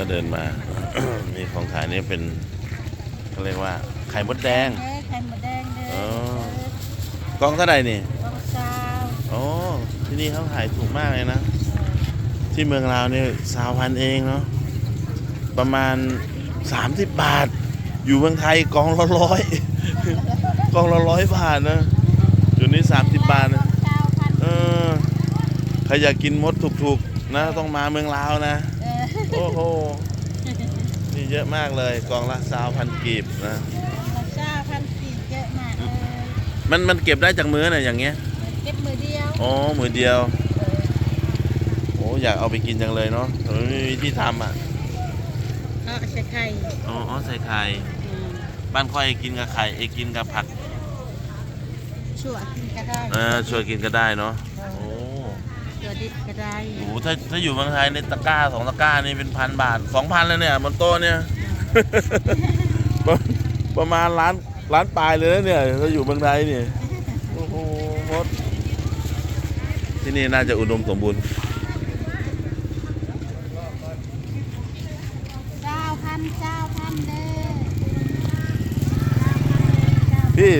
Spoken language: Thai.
ก็เดินมา มีของขายนี่เป็นเขาเรียกว่าไข่มดแดงเด้อไข่หมูแดงเด้ออ๋อเด้อกองเท่าไหร่นี่กองซาวโอ้ที่นี่เขาขายถูกมากเลยนะ ที่เมืองลาวเนี่ยสาวพันเองเนาะ ประมาณ 30 บาท อยู่เมืองไทยกองละร้อยกองละร้อยบาทนะ อยู่นี่ 30 บาทนะเก้าพันเออ ใครอยากกินมดถูกๆนะ ต้องมาเมืองลาวนะ เออ โอ้โห นี่เยอะมากเลยกองละสาวพันกีบนะราคาพันสี่เยอะมากเลยมันมันเก็บได้จากมือน่ะอย่างเงี้ยเก็บมือเดียวอ๋อมือเดียวโอ้อยากเอาไปกินจังเลยเนาะแต่ไม่มีที่ทำอะก็ใส่ไข่อ๋ออ๋อใส่ไข่อืมบ้านค่อยกินกับไข่เอยกินกับผักชั่วกินก็ได้เออช่วยกินก็ได้เนาะโอ้ ชั่วดิบก็ได้โหถ้าถ้าอยู่เมืองไทยในตะกร้าสองตะกร้านี่เป็นพันบาทสองพันแล้วเนี่ยบนโต๊ะเนี่ย ประประมาณล้านล้านปลายเลยนะเนี่ยถ้าอยู่เมืองไทยเนี่ยโอ้โหมดที่นี่น่าจะอุดมสมบูรณ์เก้าพันเก้าพันเด้อ พี่